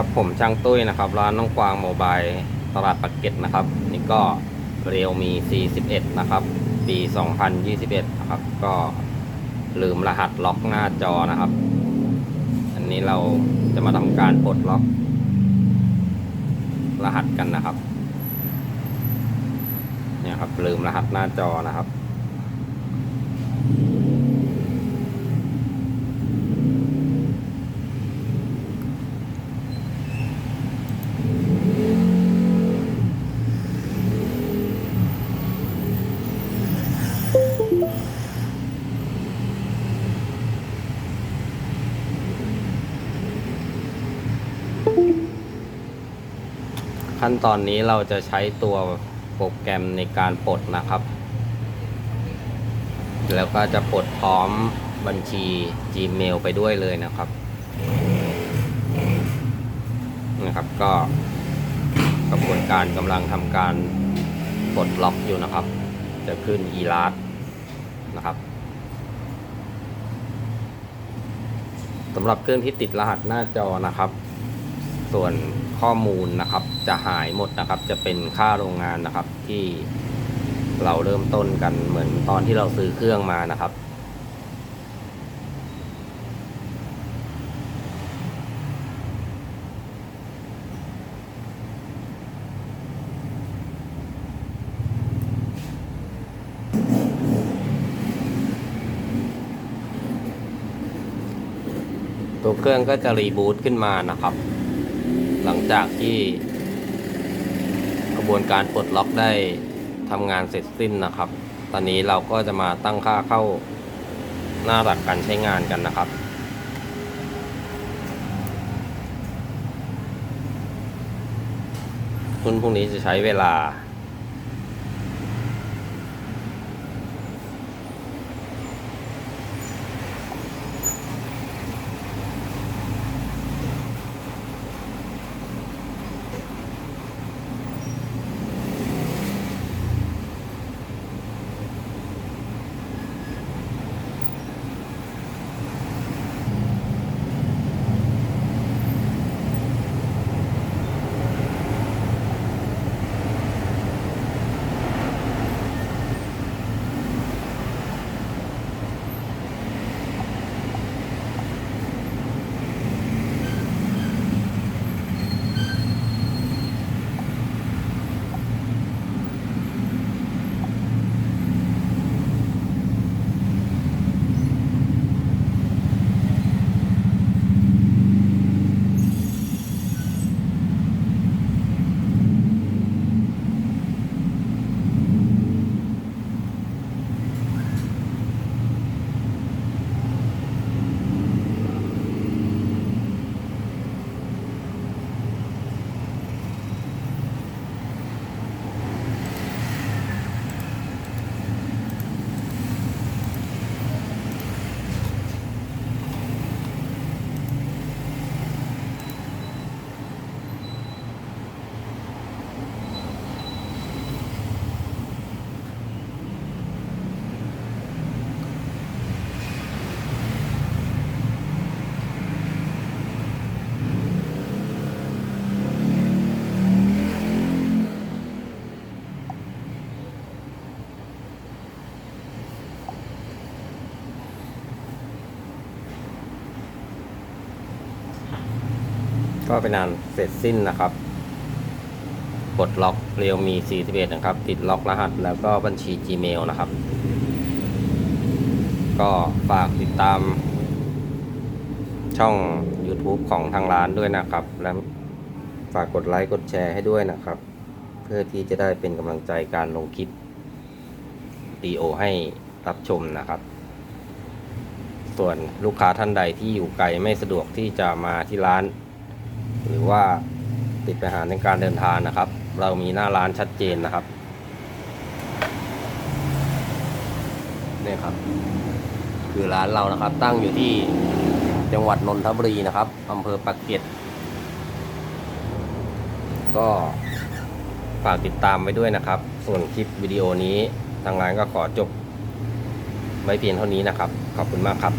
ครับผมช่างตุ้ยนะครับร้านน้องกวางโมบายตลาดปากเกร็ดนะครับ นี่ก็เรียวมี 41 นะครับ ปี 2021 นะครับ ก็ลืมรหัสล็อกหน้าจอนะครับ อันนี้เราจะมาทำการปลดล็อก รหัสกันนะครับ เนี่ยครับลืมรหัสหน้าจอนะครับ ขั้นตอนนี้เราจะใช้ตัวโปรแกรมในการปลดนะครับ แล้วก็จะปลดพร้อมบัญชี Gmail ไปด้วยเลยนะครับนะครับก็กระบวนการกำลังทำการปลดล็อกอยู่นะครับ จะขึ้น e l a s นะครับสำหรับเครื่องที่ติดรหัสหน้าจอนะครับ ส่วนข้อมูลนะครับจะหายหมดนะครับ จะเป็นค่าโรงงานนะครับที่เราเริ่มต้นกันเหมือนตอนที่เราซื้อเครื่องมานะครับ ตัวเครื่องก็จะรีบูตขึ้นมานะครับ หลังจากที่กระบวนการปลดล็อกได้ทำงานเสร็จสิ้นนะครับ ตอนนี้เราก็จะมาตั้งค่าเข้าหน้าหลักการใช้งานกันนะครับ คุณพวกนี้จะใช้เวลา ก็เป็นอันเสร็จสิ้นนะครับปลดล็อกเรียวมี 41 นะครับ ติดล็อกรหัสแล้วก็บัญชี Gmail นะครับ ก็ฝากติดตามช่อง YouTube ของทางร้านด้วยนะครับ และฝากกดไลค์กดแชร์ให้ด้วยนะครับ เพื่อที่จะได้เป็นกำลังใจการลงคลิปดีโอให้รับชมนะครับ ส่วนลูกค้าท่านใดที่อยู่ไกลไม่สะดวกที่จะมาที่ร้าน หรือว่าติดปัญหาในการเดินทางนะครับ เรามีหน้าร้านชัดเจนนะครับนี่ครับ คือร้านเรานะครับ ตั้งอยู่ที่จังหวัดนนทบุรีนะครับอำเภอปากเกร็ดก็ฝากติดตามไว้ด้วยนะครับ ส่วนคลิปวิดีโอนี้ทางร้านก็ขอจบไว้เพียงเท่านี้นะครับ ขอบคุณมากครับ